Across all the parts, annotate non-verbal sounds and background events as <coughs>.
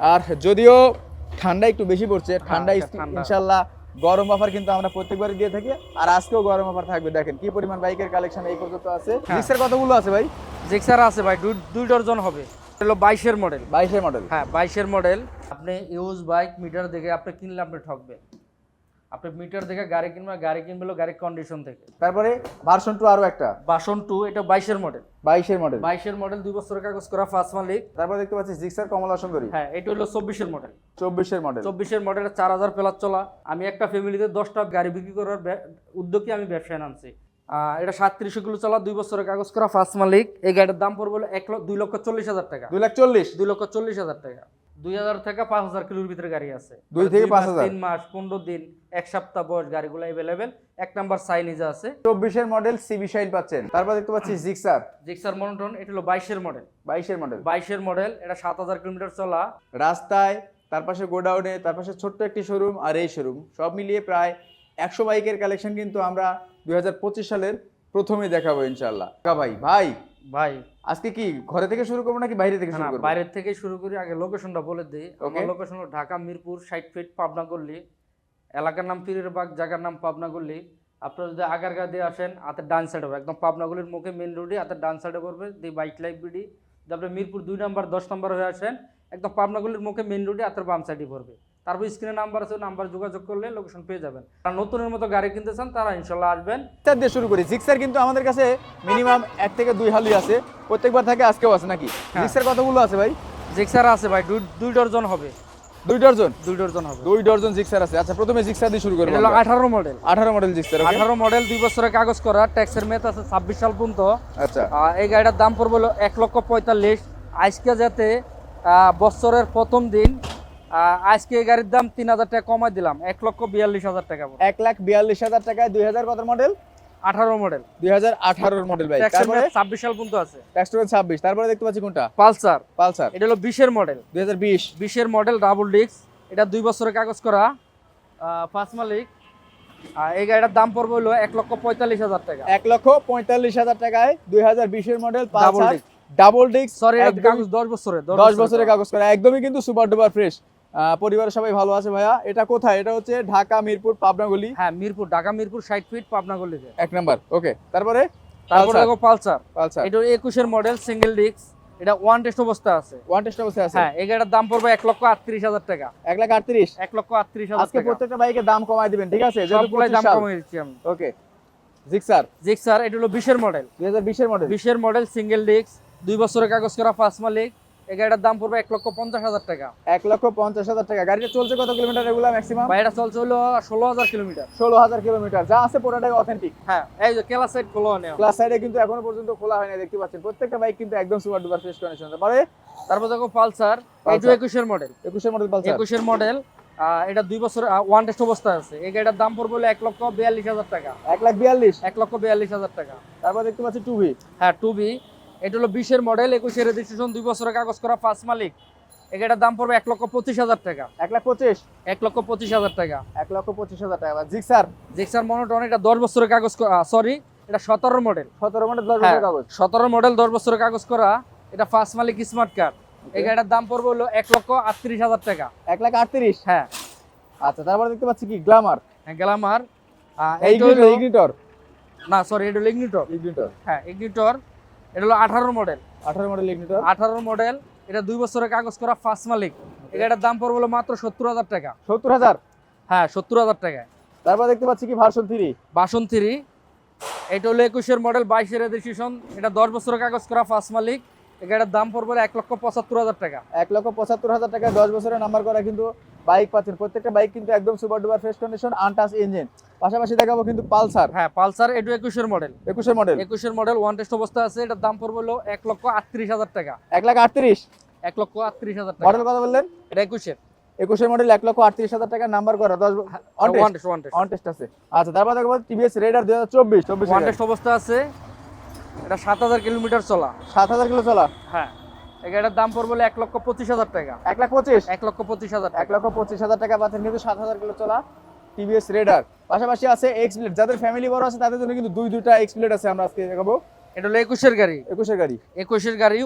আর যদিও ঠান্ডা একটু বেশি পড়ছে ঠান্ডা হ্যাঁ, ঠান্ডা। ইনশাল্লাহ গরম অফার কিন্তু আমরা প্রত্যেকবারই দিয়ে থাকি। আর আজকেও গরম অফার থাকবে দেখেন কি পরিমাণ বাইকের কালেকশন এই পর্যন্ত আছে। জিক্সার কতগুলো আছে ভাই? জিক্সার আছে ভাই দুই দুই ডজন হবে। হলো বাইশের মডেল বাইশের মডেল হ্যাঁ বাইশের মডেল আপনি ইউজ বাইক মিটার দেখে আপনি কিনলে আপনি ঠকবেন। আপনি মিটার দেখে গাড়ি কিনবেন গাড়ি কিনবে হলো গাড়ির কন্ডিশন থেকে। তারপরে ভার্সন টু আরও একটা। বাসন টু এটা বাইশের মডেল বাইশের মডেল বাইশের মডেল দুই বছরের কাগজ করা ফার্স্ট মালিক। তারপর দেখতে পাচ্ছি জিক্সার কমলা সুন্দরী। হ্যাঁ এটা হলো চব্বিশের মডেল চব্বিশের মডেল চব্বিশের মডেলের চার হাজার প্লাস চলা। আমি একটা ফ্যামিলিতে দশটা গাড়ি বিক্রি করার উদ্যোগে আমি ব্যবসায় নামছি। আহ, এটা সাতত্রিশ কিলো চলা দুই বছরের কাগজ করা ফার্স্ট মালিক। এই গাড়ির দাম পড়বে এক লক্ষ দুই লক্ষ চল্লিশ হাজার টাকা। দুই লাখ চল্লিশ। দুই লক্ষ চল্লিশ হাজার টাকা। দুই হাজার থেকে পাঁচ হাজার কিলোর ভিতরে গাড়ি আছে। দুই থেকে মাস, পাঁচ হাজার। তিন মাস পনেরো দিন এক সপ্তাহ বয়স গাড়িগুলো অ্যাভেলেবেল এক নাম্বার সাইনিজ আছে। চব্বিশের মডেল সিবি পাচ্ছেন। তারপর দেখতে পাচ্ছি জিক্সার জিক্সার মনোটন এটা হলো বাইশের মডেল বাইশের মডেল বাইশের মডেল এটা সাত হাজার কিলোমিটার চলা। রাস্তায় তার পাশে গোডাউনে তার পাশে ছোট্ট একটি শোরুম আর এই শোরুম সব মিলিয়ে প্রায় একশো বাইকের কালেকশন কিন্তু আমরা দুই হাজার পঁচিশ সালের প্রথমে দেখাবো ইনশাল্লাহ ভাই ভাই। ভাই আজকে কি ঘরে থেকে শুরু করব নাকি বাইরে থেকে শুরু করব? বাইরের থেকে শুরু করি আগে লোকেশনটা বলে দিই। আমার লোকেশন হলো ঢাকা মিরপুর ষাট ফিট পাবনা গল্লি এলাকার নাম পীরের বাগ জায়গার নাম পাবনা গল্লি আপনারা যদি আগারগা দিয়ে আসেন হাতের ডান সাইডে হবে। একদম পাবনা গলির মুখে মেন রোডে হাতের ডান সাইডে পড়বে দি বাইক লাইফ বিডি যদি আপনি মিরপুর দুই নাম্বার দশ নাম্বার হয়ে আসেন একদম পাবনা গলির মুখে মেন রোডে হাতের বাম সাইডে পড়বে। তারপর স্ক্রিনে নাম্বার আছে নাম্বার যোগাযোগ করলে লোকেশন পেয়ে যাবেন। আর নতুনের মতো গাড়ি কিনতে চান তারা ইনশাল্লাহ আসবেন। জিক্সার দিয়ে শুরু করি। জিক্সার কিন্তু আমাদের কাছে মিনিমাম এক থেকে দুই হালি আছে। প্রত্যেকবার থাকে আজকেও আছে নাকি? হ্যাঁ। জিক্সার কতগুলো আছে ভাই? জিক্সার আছে ভাই দুই দুই ডজন হবে। দুই ডজন? দুই হবে। দুই ডজন জিক্সার আছে। আচ্ছা প্রথমে জিক্সার দিয়ে শুরু করব এটা মডেল আঠারো মডেল জিক্সার okay? আঠারো মডেল দুই বছরের কাগজ করা ট্যাক্সের মেয়াদ আছে ছাব্বিশ সাল পর্যন্ত। আচ্ছা। এই গাড়িটার দাম পড়বে হলো এক লক্ষ পঁয়তাল্লিশ। আজকে যাতে আহ, বছরের প্রথম দিন আজকে এই গাড়ির দাম তিন হাজার টাকা কমাই দিলাম। এক লক্ষ বিয়াল্লিশ হাজার টাকা এক লাখ বিয়াল্লিশ হাজার টাকায় দুই হাজার কত মডেল আঠারো মডেল দুই হাজার আঠারোর মডেল ভাই। তারপরে? ছাব্বিশ সাল পর্যন্ত আছে। ট্যাক্স ছাব্বিশ। তারপরে দেখতে পাচ্ছি কোনটা? পালসার পালসার এটা হলো বিশের মডেল দুই হাজার বিশ। বিশের মডেল ডাবল ডিস্ক এটা দুই বছরের কাগজ করা। পাঁচ মালিক। এই গাড়িটার দাম পড়বে হলো এক লক্ষ পঁয়তাল্লিশ হাজার টাকা। এক লক্ষ পঁয়তাল্লিশ হাজার টাকায় দুই হাজার বিশের মডেল ডাবল ডিস্ক সরি একদমই- কাগজ দশ বছরের দশ বছরের কাগজ করা। একদমই কিন্তু সুপার ডুপার ফ্রেশ পরিবারের সবাই ভালো আছে ভাইয়া। এটা কোথায়? এটা হচ্ছে ঢাকা মিরপুর পাবনাগুলি হ্যাঁ মিরপুর ঢাকা মিরপুর ষাট ফিট পাবনা গলিতে। এক নাম্বার ওকে। তারপরে? তারপরে দেখো পালসার। পালসার। এটা একুশের মডেল সিঙ্গেল ডিস্ক এটা ওয়ান টেস্ট অবস্থা আছে। ওয়ান টেস্ট অবস্থায় আছে। হ্যাঁ এই গাড়ির দাম পড়বে এক লক্ষ আটত্রিশ হাজার টাকা। এক লাখ আটত্রিশ? এক লক্ষ আটত্রিশ হাজার আজকে প্রত্যেকটা বাইকের দাম কমায় দিবেন ঠিক আছে? সবগুলাই দাম কমিয়ে দিচ্ছি আমি। ওকে। জিক্সার জিক্সার এটা হলো বিশের মডেল। দুই হাজার বিশের মডেল। বিশের মডেল সিঙ্গেল ডিস্ক দুই বছরের কাগজ করা ফার্স্ট মালিক। এই গাড়িটার দাম পড়বে এক লক্ষ পঞ্চাশ হাজার টাকা। এক লক্ষ পঞ্চাশ হাজার টাকা। গাড়িটা চলছে কত কিলোমিটার এগুলো ম্যাক্সিমাম এটা চলছে হলো ষোলো হাজার কিলোমিটার ষোলো হাজার কিলোমিটার যা আছে পুরোটাই অথেন্টিক হ্যাঁ এই যে কেলা সাইড খোলো নেওয়া প্লাস সাইডে কিন্তু এখনও পর্যন্ত খোলা হয়নি দেখতে পাচ্ছেন। প্রত্যেকটা বাইক কিন্তু একদম সুপার ডুপার ফ্রেশ কন্ডিশন পরে তারপর দেখো পালসার। এই যে একুশের মডেল একুশের মডেল পালসার। একুশের মডেল এটা দুই বছর ওয়ান টেস্ট অবস্থা আছে। এই গাড়িটার দাম পড়বে হলো এক লক্ষ বিয়াল্লিশ হাজার টাকা। এক লাখ বিয়াল্লিশ। এক লক্ষ বিয়াল্লিশ হাজার টাকা। তারপর দেখতে পাচ্ছি টু ভি হ্যাঁ টু বি এটা হলো বিশের মডেল একুশের রেজিস্ট্রেশন দুই বছরের কাগজ করা ফার্স্ট মালিক। এটার দাম পড়বে এক লক্ষ পঁচিশ হাজার টাকা। এক লাখ পঁচিশ? এক লক্ষ পঁচিশ হাজার টাকা। এক লক্ষ পঁচিশ হাজার টাকা। জিক্সার জিক্সার মনোটন এটা দশ বছরের কাগজ সরি এটা সতেরো মডেল সতেরো মডেল দশ হ্যাঁ বছর কাগজ? সতেরো মডেল দশ বছরের কাগজ করা এটা ফার্স্ট মালিক স্মার্ট কার্ড এই গাড়িটার দাম পড়বে হলো এক লক্ষ আটত্রিশ হাজার টাকা। এক লাখ আটত্রিশ? হ্যাঁ। আচ্ছা তারপরে দেখতে পাচ্ছি কি? গ্লামার হ্যাঁ হলো ইগনিটর না সরি এটা হলো ইগনিটর ইগনিটর হ্যাঁ ইগনিটর এটা হলো আঠারো মডেল আঠারো মডেল আঠারো মডেল এটা দুই বছরের কাগজ করা ফার্স্ট মালিক। এটার দাম পড়বে হলো মাত্র সত্তর হাজার টাকা। সত্তর হাজার? হ্যাঁ সত্তর হাজার টাকায়। তারপর দেখতে পাচ্ছি কি ভার্সন থ্রি বাসন থ্রি এটা হলো একুশের মডেল বাইশের রেজিস্ট্রেশন এটা দশ বছরের কাগজ করা ফার্স্ট মালিক। এই গাড়িটার দাম পড়বে এক লক্ষ পঁচাত্তর হাজার টাকা। এক লক্ষ পঁচাত্তর হাজার টাকায় দশ বছরের নাম্বার করা কিন্তু বাইক পাচ্ছেন। প্রত্যেকটা বাইক কিন্তু একদম super duper fresh condition untouched engine পাশাপাশি দেখাবো কিন্তু পালসার। হ্যাঁ পালসার এটু একুশের মডেল একুশের মডেল একুশের মডেল ওয়ান টেস্ট অবস্থা আছে এটার দাম পড়বে হলো এক লক্ষ আটত্রিশ হাজার টাকা। এক লাখ আটত্রিশ? এক লক্ষ আটত্রিশ হাজার টাকা। মডেল কথা বললেন? এটা একুশের। একুশের মডেল এক লক্ষ আটত্রিশ হাজার টাকার নাম্বার করা। দশ অন টেস্ট আছে। আচ্ছা তারপর দেখব টিভিএস রেডার দুই হাজার চব্বিশ। চব্বিশ অবস্থা আছে। এটা সাত হাজার কিলোমিটার চলা। সাত হাজার কিলো চলা? হ্যাঁ। এই গাড়িটার দাম পড়বে এক লক্ষ পঁচিশ হাজার টাকা। এক লাখ পঁচিশ? এক লক্ষ পঁচিশ হাজার এক লক্ষ পঁচিশ হাজার টাকা পাচ্ছেন কিন্তু সাত হাজার কিলো চলা টিভিএস রেডার পাশাপাশি আছে এক্স প্লেট যাদের ফ্যামিলি বড় আছে তাদের জন্য কিন্তু দুই দুইটা এক্স প্লেট আছে আমরা আজকে দেখাবো। এটা হলো একুশের গাড়ি। একুশের গাড়ি। একুশের গাড়ি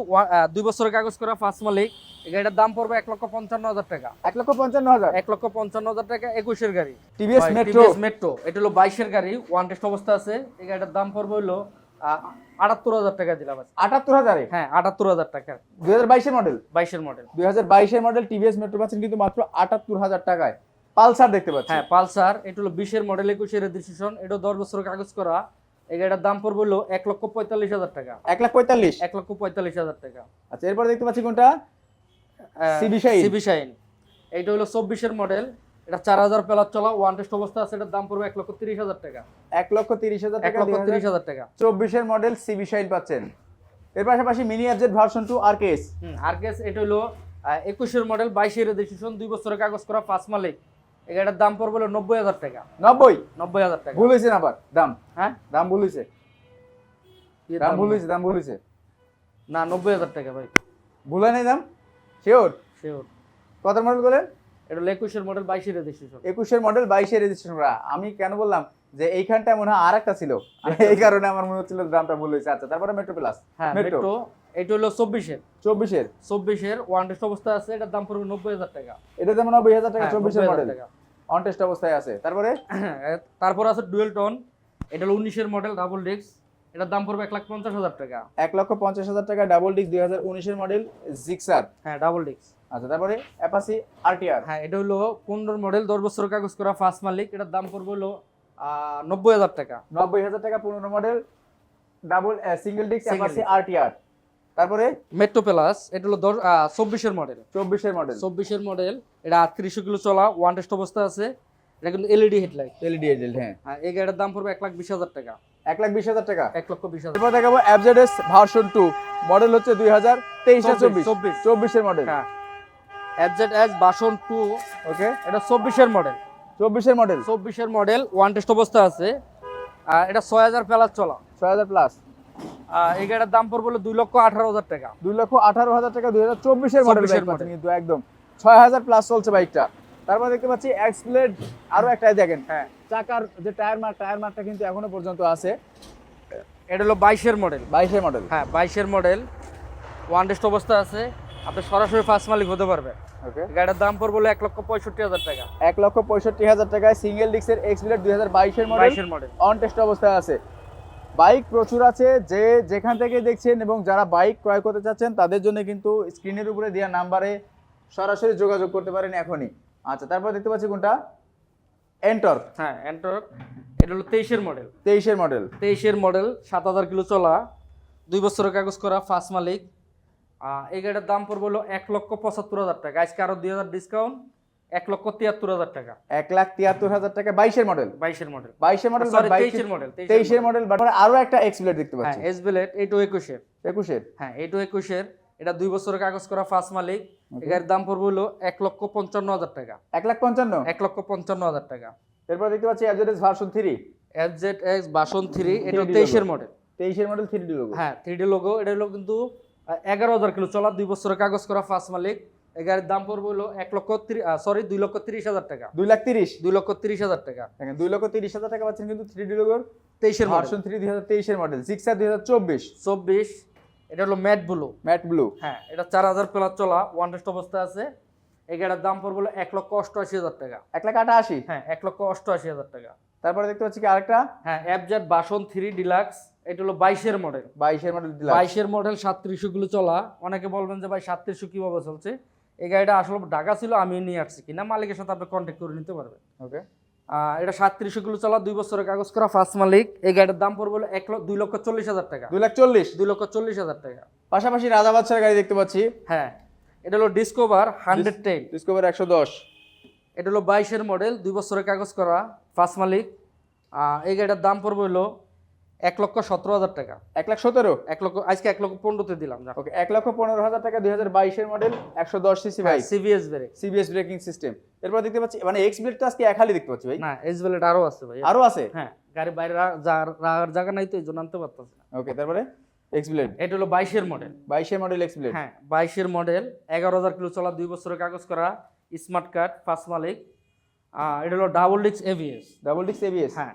দুই বছরের কাগজ করা ফার্স্ট মালিক। গাড়িটার দাম পড়বে এক লক্ষ পঞ্চান্ন হাজার টাকা। এক লক্ষ পঞ্চান্ন হাজার। এক লক্ষ পঞ্চান্ন হাজার টাকা একুশের গাড়ি। টিভিএস মেট্রো মেট্রো এটা হলো বাইশের গাড়ি। ওয়ান টেস্ট অবস্থা আছে। এই গাড়িটার দাম পড়বে হলো আটাত্তর হাজার টাকা দিলাম। আটাত্তর হাজারে? হ্যাঁ আটাত্তর হাজার টাকা। দুই হাজার বাইশের মডেল বাইশের মডেল দুই হাজার বাইশের মডেল টিভিএস মেট্রো পাচ্ছেন কিন্তু মাত্র আটাত্তর হাজার টাকায়। পালসার দেখতে পাচ্ছি। হ্যাঁ পালসার এটা হলো বিশের মডেল একুশের রেজিস্ট্রেশন এটা দশ বছরের কাগজ করা। এই দাম পড়বে হলো এক লক্ষ পঁয়তাল্লিশ হাজার টাকা। এক লাখ পঁয়তাল্লিশ? এক লক্ষ পঁয়তাল্লিশ হাজার টাকা। আচ্ছা এরপর দেখতে পাচ্ছি কোনটা? CB Shine। সিবি শাইন এইটা হলো চব্বিশের মডেল এটা চার হাজার প্লাস চলা ওয়ান টেস্ট অবস্থা আছে এটার দাম পড়বে এক লক্ষ তিরিশ হাজার টাকা। এক লক্ষ তিরিশ হাজার এক লক্ষ তিরিশ হাজার টাকা। চব্বিশের মডেল সিবি শাইন পাচ্ছেন। এর পাশাপাশি মিনি এফজেড ভার্সন টু আর কেস হুম আর কেস এটা হলো একুশের মডেল বাইশের রেজিস্ট্রেশন দুই বছরের কাগজ করা ফার্স্ট মালিক। এই গাড়িটার দাম পড়বে হলো নব্বই হাজার টাকা। নব্বই? নব্বই হাজার টাকা। ভুল হয়েছে না আবার দাম। হ্যাঁ? দাম ভুল হয়েছে দাম? ভুল হয়েছে দাম ভুল হয়েছে না নব্বই হাজার টাকা ভাই। ভুল নাই দাম? শিওর শিওর কত মডেল বলেন? এটা একুশের মডেল বাইশের রেজিস্ট্রেশন একুশের মডেল বাইশে রেজিস্ট্রেশন করা আমি কেন বললাম যে এইখানটা মনে হয় আর একটা ছিল এই কারণে আমার মনে হচ্ছিল দামটা ভুল হয়েছে। আচ্ছা তারপরে মেট্রো প্লাস হ্যাঁ মেট্রো এটা হলো চব্বিশের। চব্বিশের। চব্বিশের ওয়ান টেস্ট অবস্থা আছে এটার দাম পড়বে নব্বই হাজার টাকা। এটা যেমন নব্বই হাজার টাকা হ্যাঁ, চব্বিশের মডেল টাকা। অন টেস্ট অবস্থায় আছে। তারপরে? <coughs> তারপর আছে ডুয়েল টন এটা হলো উনিশের মডেল ডাবল ডিস্ক এটার দাম পড়বে এক লাখ পঞ্চাশ হাজার টাকা। এক লক্ষ পঞ্চাশ হাজার টাকা ডাবল ডিস্ক দুই হাজার উনিশের মডেল জিক্সার হ্যাঁ ডাবল ডিস্ক আচ্ছা তারপরে অ্যাপাসি আরটিআর হ্যাঁ এটা হলো পনেরো মডেল দশ বছর কাগজ করা ফার্স্ট মালিক। এটার দাম পড়বে হলো নব্বই হাজার টাকা। নব্বই হাজার টাকা পনেরো model double single disc Apache. RTR তারপরে মেট্রো প্লাস এটা হলো চব্বিশের মডেল চব্বিশের মডেল চব্বিশের মডেল এটা আটত্রিশশো কিলো চলা ওয়ান টেস্ট অবস্থা আছে। এটা কিন্তু এলইডি হেডলাইট এলইডি হ্যাঁ। হ্যাঁ এই গাড়ির দাম পড়বে এক লাখ বিশ হাজার টাকা। এক লাখ বিশ হাজার টাকা। এক লক্ষ বিশ হাজার। এরপর দেখাবো অ্যাবজেডএস ভার্সন টু মডেল হচ্ছে দুই হাজার তেইশ চব্বিশ, চব্বিশ। চব্বিশ। চব্বিশের মডেল হ্যাঁ। FZ S version two okay এটা চব্বিশের মডেল চব্বিশের মডেল চব্বিশের মডেল ওয়ান টেস্ট অবস্থা আছে। এটা ছয় হাজার প্লাস চলা। ছয় হাজার প্লাস এই গাড়ির দাম পড়বে দুই লক্ষ আঠারো হাজার টাকা। দুই লক্ষ আঠারো হাজার টাকা দুই হাজার চব্বিশের মডেল 24 কিন্তু একদম। ছয় হাজার প্লাস চলছে বাইকটা তারপর দেখতে পাচ্ছি এক্সপ্লেড আরও একটা দেখেন। হ্যাঁ। চাকার যে টায়ার মার্ক টায়ার মার্কটা কিন্তু এখনও পর্যন্ত আছে। এটা হলো বাইশের মডেল বাইশের মডেল হ্যাঁ বাইশের মডেল ওয়ান টেস্ট অবস্থা আছে। আপনি সরাসরি ফার্স্ট মালিক হতে পারবেন। ওকে গাড়ির দাম পড়বে হলো এক লক্ষ পঁয়ষট্টি হাজার টাকা। এক লক্ষ পঁয়ষট্টি হাজার টাকায় সিঙ্গেল ডিক্সের এক্সপ্লেড দুই হাজার বাইশের মডেল বাইশের মডেল অন টেস্ট অবস্থায় আছে। বাইক প্রচুর আছে। যে যেখান থেকে দেখছেন এবং যারা বাইক ক্রয় করতে চাচ্ছেন তাদের জন্য কিন্তু স্ক্রিনের উপরে দেওয়া নাম্বারে সরাসরি যোগাযোগ করতে পারেন এখনই। আচ্ছা তারপর দেখতে পাচ্ছি কোনটা? এন্টর হ্যাঁ এন্টর এটা হলো তেইশের মডেল তেইশের মডেল তেইশের মডেল সাত হাজার কিলো চলা দুই বছরের কাগজ করা ফার্স্ট মালিক। এই গাড়ির দাম পড়বে হলো এক লক্ষ পঁচাত্তর হাজার টাকা। আজকে আরও দুই হাজার ডিসকাউন্ট এক লক্ষ তিয়াত্তর হাজার টাকা। এক লাখ তিয়াত্তর হাজার টাকা বাইশের মডেল বাইশের মডেল বাইশের মডেল তেইশের মডেল তেইশের মডেল বাট আরও একটা এক্সপ্লেড দেখতে হ্যাঁ পাচ্ছি। এস বিলেট এইটু একুশের। একুশের? হ্যাঁ এইটু একুশের। এটা দুই বছরের কাগজ করা ফার্স্ট মালিক। গাড়ির দাম পড়বে হলো এক লক্ষ পঞ্চান্ন হাজার টাকা। এক লাখ পঞ্চান্ন? এক লক্ষ পঞ্চান্ন হাজার টাকা। এরপর দেখতে পাচ্ছি FZS version three F Z X version three এটা তেইশের মডেল তেইশের মডেল থ্রি ডি লোগো হ্যাঁ থ্রি ডি লোগো এটা হলো কিন্তু এগারো হাজার কিলো চলা দুই বছরের কাগজ করা ফার্স্ট মালিক। এই গাড়ির দাম পড়বে হলো এক লক্ষ সরি দুই লক্ষ তিরিশ হাজার টাকা। দুই লাখ তিরিশ? দুই লক্ষ তিরিশ হাজার টাকা। দেখেন দুই লক্ষ তিরিশ হাজার টাকা পাচ্ছেন কিন্তু থ্রি ডি লোগোর তেইশের ভার্সন থ্রি দুই হাজার তেইশের মডেল সিক্স আর দুই হাজার চব্বিশ। চব্বিশ। এটা হলো ম্যাট ব্লু। Matte blue. হ্যাঁ এটা চার হাজার প্লাস চলা ওয়ান টেস্ট অবস্থায় আছে। এই গাড়ির দাম পড়বে এক লক্ষ অষ্টআশি হাজার টাকা। এক লাখ আটাশি? হ্যাঁ এক লক্ষ অষ্টআশি হাজার টাকা। তারপরে দেখতে পাচ্ছি কি আরেকটা? হ্যাঁ অ্যাপজেট বাসন থ্রি ডিলাক্স এটা হলো বাইশের মডেল বাইশের মডেল বাইশের মডেল সাতত্রিশশো গুলো চলা। অনেকে বলবেন যে ভাই সাতত্রিশশো কীভাবে চলছে? এই গাড়িটা আসলে ঢাকা ছিল আমি নিয়ে আসছি কিনা মালিকের সাথে আপনি কন্ট্যাক্ট করে নিতে পারবেন। ওকে এটা সাতত্রিশ কিলো চলা দুই বছরের কাগজ করা ফার্স্ট মালিক। এই গাড়ির দাম পড়বে হলো এক লক্ষ দুই লক্ষ চল্লিশ হাজার টাকা। দুই লক্ষ চল্লিশ? দুই লক্ষ চল্লিশ হাজার টাকা। পাশাপাশি রাজা বাদশার গাড়ি দেখতে পাচ্ছি। হ্যাঁ এটা হলো ডিসকোভার হান্ড্রেড টেন ডিসকোভার একশো দশ। এটা হলো বাইশের মডেল দুই বছরের কাগজ করা ফার্স্ট মালিক। এই গাড়িটার দাম পড়বে হলো এক লক্ষ সতেরো হাজার টাকা। এক লাখ সতেরো? এক লক্ষ আজকে এক লক্ষ পনেরোতে দিলাম ওকে এক লক্ষ পনেরো হাজার টাকা দুই হাজার বাইশের মডেল একশো দশ সিসি ভাই CBS brake CBS braking system এরপর দেখতে পাচ্ছি মানে এক্স ব্লেডটা আজকে এক হালি দেখতে পাচ্ছি ভাই। না এস বেলেট আরও আছে ভাই। আরও আছে? হ্যাঁ গাড়ি বাইরে রাখার জায়গা নাই তো এই জন্য আনতে পারতেছে ওকে তারপরে এক্স ব্লেড এটা হলো বাইশের মডেল বাইশের মডেল এক্স ব্লেড হ্যাঁ বাইশের মডেল এগারো হাজার কিলো চলা দুই বছরের কাগজ করা স্মার্ট কার্ড ফার্স্ট মালিক। এটা হলো ডাবল ডিক্স এভিএস ডাবল ডিক্স এবিএস হ্যাঁ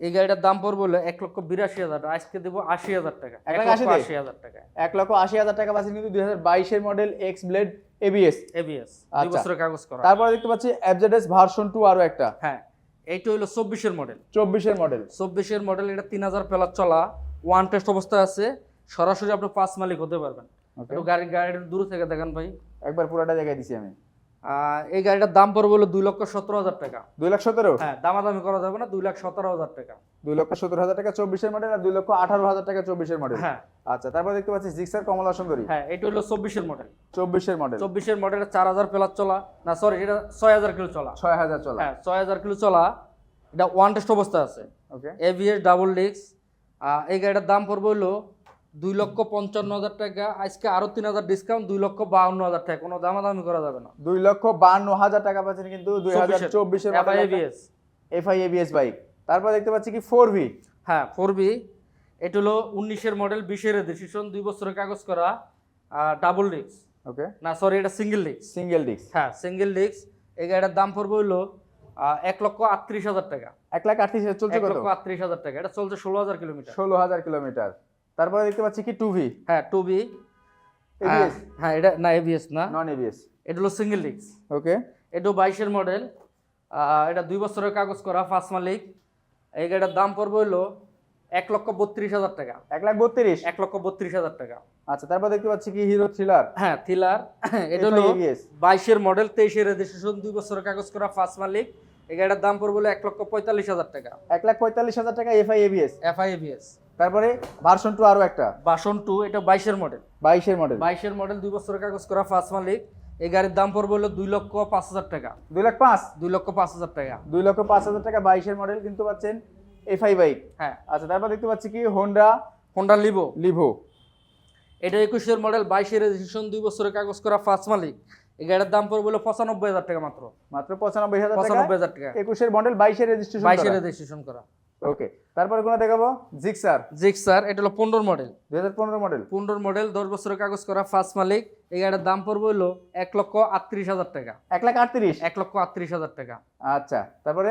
এই গাড়িটার দাম পড়বে হলো এক লক্ষ বিরাশি হাজার টাকা। আজকে দেবো আশি হাজার টাকা। এক লক্ষ আশি হাজার টাকা। এক লক্ষ আশি হাজার টাকা পাচ্ছেন কিন্তু দুই হাজার বাইশের model X blade ABS ABS দুই আচ্ছা। বছরের কাগজ করা। তারপরে দেখতে পাচ্ছি ভার্সন টু আরও একটা। হ্যাঁ এইটা হলো চব্বিশের মডেল চব্বিশের মডেল চব্বিশের মডেল এটা তিন হাজার প্লাস চলা। ওয়ান টেস্ট অবস্থায় আছে। সরাসরি আপনি পাঁচ মালিক হতে পারবেন। একটু গাড়ি গাড়ির দূর থেকে দেখেন ভাই। একবার পুরোটা জায়গায় দিছি আমি। এই গাড়িটার দাম পড়বে হলো দুই লক্ষ সতেরো হাজার টাকা। দুই লাখ সতেরো? হ্যাঁ দামাদামি করা যাবে না দুই লাখ সতেরো হাজার টাকা। দুই লক্ষ সতেরো হাজার টাকা চব্বিশের মডেল আর দুই লক্ষ আঠারো হাজার টাকা চব্বিশের মডেল হ্যাঁ। আচ্ছা তারপর দেখতে পাচ্ছি জিক্সার কমলা সুন্দরী। হ্যাঁ এটা হলো চব্বিশের মডেল চব্বিশের মডেল চব্বিশের মডেল চার হাজার প্লাস চলা। না সরি এটা ছয় হাজার কিলো চলা। ছয় হাজার চলা। হ্যাঁ ছয় হাজার কিলো চলা। এটা ওয়ান টেস্ট অবস্থা আছে। ওকে এভিএস ডাবল ডিক্স এই গাড়িটার দাম পড়বে হলো দুই লক্ষ পঞ্চান্ন হাজার টাকা আজকে আরও তিন হাজার ডিসকাউন্ট দুই লক্ষ বাউন্ন হাজার টাকা। কোনো দামাদামি করা যাবে না। দুই লক্ষ বান্ন হাজার টাকা পাচ্ছেন কিন্তু দুই হাজার চব্বিশের এফআই এবিএস বাইক তারপর দেখতে পাচ্ছি কি ফোর ভি হ্যাঁ ফোর বি এটা হলো উনিশের মডেল বিশের রেজিস্ট্রেশন দুই বছরের কাগজ করা ডাবল ডিক্স ওকে না সরি এটা সিঙ্গেল ডিক্স সিঙ্গেল ডিস্ক হ্যাঁ সিঙ্গেল ডিক্স এই গাড়িটার দাম পড়বে হলো এক লক্ষ আটত্রিশ হাজার টাকা। এক লাখ আটত্রিশ হাজার চলছে এক লক্ষ আটত্রিশ হাজার টাকা। এটা চলছে ষোলো হাজার কিলোমিটার। ষোলো হাজার কিলোমিটার। তারপরে দেখতে পাচ্ছি কি টু ভি হ্যাঁ টু বি এবিএস হ্যাঁ এটা না এবিএস না। নন এবিএস এটা হলো সিঙ্গেল ডিক্স ওকে এটাও বাইশের মডেল এটা দুই বছরের কাগজ করা ফার্স্ট মালিক। এই গাড়িটার দাম পড়বে হলো এক লক্ষ বত্রিশ হাজার টাকা। এক লাখ বত্রিশ? এক লক্ষ বত্রিশ হাজার টাকা। আচ্ছা তারপর দেখতে পাচ্ছি কি হিরো থ্রিলার হ্যাঁ থ্রিলার এটা হলো বাইশের মডেল তেইশের রেজিস্ট্রেশন দুই বছরের কাগজ করা ফার্স্ট মালিক। এই গাড়িটার দাম পড়বে হলো এক লক্ষ পঁয়তাল্লিশ হাজার টাকা। এক লাখ পঁয়তাল্লিশ হাজার টাকা এফআই এবিএস এফআই এবিএস তারপরে ভার্সন টু আরও একটা। বাসন টু এটা বাইশের মডেল বাইশের মডেল বাইশের মডেল দুই বছরের কাগজ করা ফার্স্ট মালিক। এই গাড়ির দাম পড়বে হলো দুই লক্ষ পাঁচ হাজার টাকা। দুই লাখ পাঁচ? দুই লক্ষ পাঁচ হাজার টাকা। দুই লক্ষ পাঁচ হাজার টাকা বাইশের মডেল কিন্তু পাচ্ছেন এফআই বাইক হ্যাঁ। আচ্ছা তারপর দেখতে পাচ্ছি কি? হোন্ডা হোন্ডা লিভো লিভো এটা একুশের মডেল বাইশের রেজিস্ট্রেশন দুই বছরের কাগজ করা ফার্স্ট মালিক। এই গাড়ির দাম পড়বে হলো পঁচানব্বই হাজার টাকা মাত্র। মাত্র পঁচানব্বই হাজার পঁচানব্বই হাজার টাকা। একুশের মডেল বাইশের রেজিস্ট্রেশন বাইশের রেজিস্ট্রেশন করা। ওকে তারপরে কোন দেখাবো? জিক্সার জিক্সার এটা হলো পনেরো মডেল। দুই হাজার পনেরো মডেল। পনেরো মডেল দশ বছরের কাগজ করা ফার্স্ট মালিক। এই গাড়ির দাম পড়বে হলো এক লক্ষ আটত্রিশ হাজার টাকা। এক লাখ আটত্রিশ? এক লক্ষ আটত্রিশ হাজার টাকা। আচ্ছা তারপরে?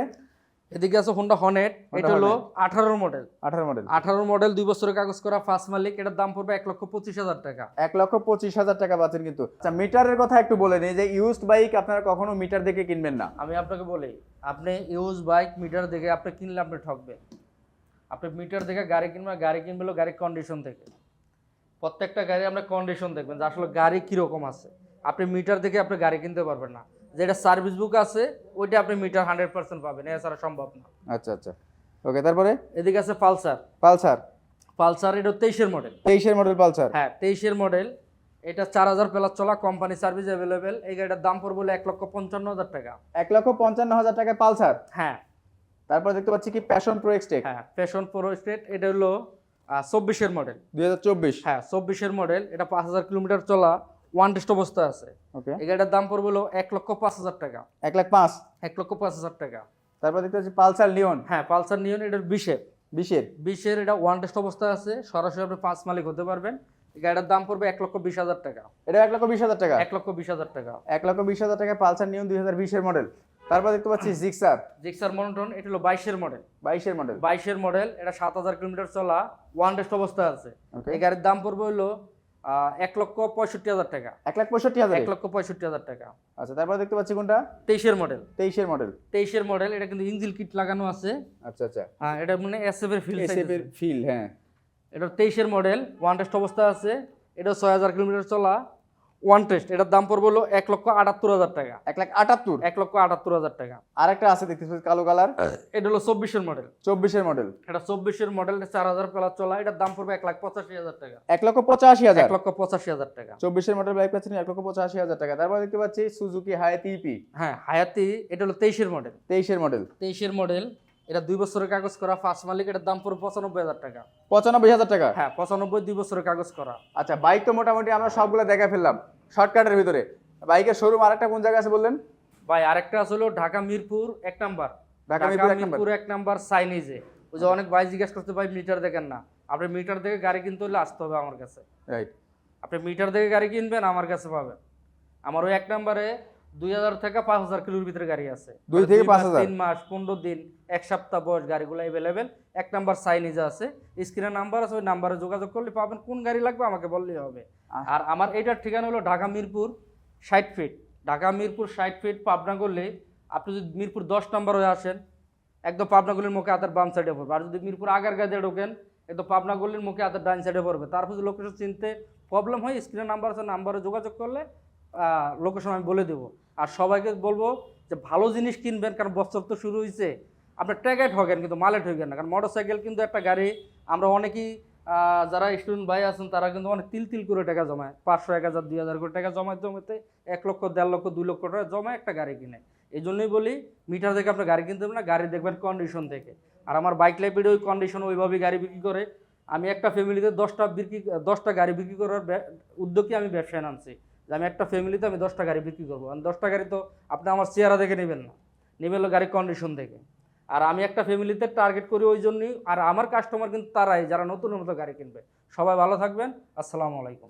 এদিকে আছে হোন্ডা হনেট এটা হলো আঠারো মডেল আঠারো মডেল আঠারো মডেল দুই বছরের কাগজ করা ফার্স্ট মালিক এটার দাম পড়বে এক লক্ষ পঁচিশ হাজার টাকা। এক লক্ষ পঁচিশ হাজার টাকা পাচ্ছেন কিন্তু। আচ্ছা মিটারের কথা একটু বলে নিই যে ইউজড বাইক আপনারা কখনো মিটার দেখে কিনবেন না। আমি আপনাকে বলি আপনি ইউজ বাইক মিটার দেখে আপনি কিনলে আপনি ঠকবেন। আপনি মিটার দেখে গাড়ি কিনবেন গাড়ি কিনবে হলো গাড়ির কন্ডিশন থেকে। প্রত্যেকটা গাড়ি আপনার কন্ডিশন দেখবেন যে আসলে গাড়ি কীরকম আছে। আপনি মিটার দেখে আপনি গাড়ি কিনতে পারবেন না। যেটা সার্ভিস বুক আছে ওইটা আপনি মিটার হান্ড্রেড পার্সেন্ট পাবেন। এছাড়া সম্ভব না। আচ্ছা আচ্ছা। ওকে তারপরে? এদিকে আছে পালসার। পালসার। পালসার এটা তেইশের মডেল তেইশের মডেল পালসার। হ্যাঁ তেইশের মডেল এটা চার হাজার প্লাস চলা কোম্পানি সার্ভিস অ্যাভেলেবেল এই গাড়িটার দাম পড়বে এক লক্ষ পঞ্চান্ন হাজার টাকা। এক লক্ষ পঞ্চান্ন হাজার টাকায় পালসার? হ্যাঁ। তারপর দেখতে পাচ্ছি কি প্যাশন প্রো এক্সটেক হ্যাঁ ফ্যাশন প্রো স্টেট এটা হলো চব্বিশের মডেল দুই হাজার চব্বিশ। হ্যাঁ চব্বিশের মডেল এটা পাঁচ হাজার কিলোমিটার চলা। ওয়ান টেস্ট অবস্থা আছে। ওকে এই গাড়িটার দাম পড়বে হলো এক লক্ষ পাঁচ হাজার টাকা। এক লাখ পাঁচ? এক লক্ষ পাঁচ হাজার টাকা। তারপর দেখতে পাচ্ছি পালসার লিওন। হ্যাঁ পালসার নিয়ন এটার বিশের। বিশের? বিশের এটা ওয়ান টেস্ট অবস্থা আছে সরাসরি আপনি পাঁচ মালিক হতে পারবেন। গাড়িটার দাম পড়বে এক লক্ষ বিশ হাজার টাকা। এটা এক লক্ষ বিশ হাজার টাকা? এক লক্ষ বিশ হাজার টাকা। এক লক্ষ বিশ হাজার টাকায় পালসার নিয়ন দুই হাজার বিশের মডেল তারপর দেখতে পাচ্ছি জিক্সার জিক্সার মনোটন এটা হলো বাইশের মডেল বাইশের মডেল বাইশের মডেল এটা সাত হাজার কিলোমিটার চলা। ওয়ান টেস্ট অবস্থা আছে। এই গাড়ির দাম পড়বে হলো এক লক্ষ পঁয়ষট্টি হাজার টাকা। এক লাখ পঁয়ষট্টি হাজার? এক লক্ষ পঁয়ষট্টি হাজার টাকা। আচ্ছা তারপরে দেখতে পাচ্ছি কোনটা? তেইশের মডেল তেইশের মডেল তেইশের মডেল এটা কিন্তু ইঞ্জিল কিট লাগানো আছে। আচ্ছা আচ্ছা। হ্যাঁ এটা মানে এসএফ এর ফিল এসএফ এর ফিল হ্যাঁ। এটা তেইশের মডেল ওয়ান টেস্ট অবস্থা আছে। এটা ছয় হাজার কিলোমিটার চলা। ওয়ান টেস্ট এটার দাম পড়বে হলো এক লক্ষ আটাত্তর হাজার টাকা। এক লাখ আটাত্তর? এক লক্ষ আটাত্তর হাজার টাকা। আর একটা আছে দেখতে কালো কালার। এটা হলো চব্বিশের মডেল চব্বিশের মডেল এটা চব্বিশের মডেল চার হাজার প্লাস চলা এটার দাম পড়বে এক লাখ পঁচাশি হাজার টাকা। এক লক্ষ পঁচাশি হাজার। এক লক্ষ পঁচাশি হাজার টাকা। চব্বিশের মডেল বাইক পাচ্ছেন এক লক্ষ পঁচাশি হাজার টাকা। তারপর দেখতে পাচ্ছি সুজুকি হায়াতি ইপি হ্যাঁ হায়াতি এটা হলো তেইশের মডেল তেইশের মডেল তেইশের মডেল এটা দুই বছরের কাগজ করা ফার্স্ট মালিক এটার দাম পড়বে পঁচানব্বই হাজার টাকা। পঁচানব্বই হাজার টাকা? হ্যাঁ পঁচানব্বই দুই বছরের কাগজ করা। আচ্ছা বাইক তো মোটামুটি আমরা সবগুলো দেখা ফেললাম শর্টকাটের ভিতরে। বাইকের শোরুম আরেকটা কোন জায়গায় আছে বললেন? ভাই আরেকটা আসলে ঢাকা মিরপুর এক নাম্বার। ঢাকা মিরপুর এক নাম্বার। মিরপুর এক নাম্বার সাইনিজে ওই যে অনেক ভাই জিজ্ঞেস করতে ভাই মিটার দেখেন না। আপনি মিটার দেখে গাড়ি কিনতে হলে আসতে হবে আমার কাছে। রাইট আপনি মিটার দেখে গাড়ি কিনবেন আমার কাছে পাবেন। আমার ওই এক নাম্বারে দুই হাজার থেকে পাঁচ হাজার কিলোর ভিতরে গাড়ি আছে। দুই মানে থেকে মাস, পাঁচ হাজার? তিন মাস পনেরো দিন এক সপ্তাহ বয়স গাড়িগুলো অ্যাভেলেবেল এক নাম্বার সাইনিজ আছে। স্ক্রিনে নাম্বার আছে ওই নাম্বারে যোগাযোগ করলে পাবেন। কোন গাড়ি লাগবে আমাকে বললেই হবে। আচ্ছা। আর আমার এটার ঠিকানা হলো ঢাকা মিরপুর ষাট ফিট ঢাকা মিরপুর ষাট ফিট পাবনা করলে আপনি যদি মিরপুর দশ নম্বর হয়ে আসেন একদম পাবনাগুলির মুখে হাতের বাম সাইডে পড়বে। আর যদি মিরপুর আগার গায়ে ঢোকেন একদম পাবনাগুলির মুখে হাতের ডান সাইডে পড়বে। তারপর যদি লোকেশন চিনতে প্রবলেম হয় স্ক্রিনে নাম্বার আছে নাম্বারে যোগাযোগ করলে লোকেশন আমি বলে দেবো। আর সবাইকে বলব যে ভালো জিনিস কিনবেন, কারণ বছর তো শুরু হয়েছে আপনার ট্যাগেট হবেন, কিন্তু মালে ঠকেন না। কারণ মোটরসাইকেল কিন্তু একটা গাড়ি, আমরা অনেকেই যারা স্টুডেন্ট ভাই আছেন, তারা কিন্তু অনেক তিল তিল করে টাকা জমায়। পাঁচশো, এক হাজার, দুই হাজার করে টাকা জমাতে জমাতে। এক লক্ষ, দেড় লক্ষ, দুই লক্ষ টাকা জমায় একটা গাড়ি কিনে। এই জন্যই বলি মিটার দেখে আপনার গাড়ি কিনতে না, গাড়ি দেখবেন কন্ডিশন থেকে। আর আমার বাইক লাইব্রেরি ওই কন্ডিশন ওইভাবেই গাড়ি বিক্রি করে। আমি একটা ফ্যামিলিতে দশটা বিক্রি, দশটা গাড়ি বিক্রি করার উদ্যোগই আমি ব্যবসায় নামছি যে আমি একটা ফ্যামিলিতে আমি দশটা গাড়ি বিক্রি করব। আর দশটা গাড়ি তো আপনি আমার চেহারা দেখে নেবেন না। নেবেন গাড়ির কন্ডিশন দেখে। আর আমি একটা ফ্যামিলিতে টার্গেট করি ওই জন্যই। আর আমার কাস্টমার কিন্তু তারাই, যারা নতুন নতুন গাড়ি কিনবে। সবাই ভালো থাকবেন। আসসালামু আলাইকুম।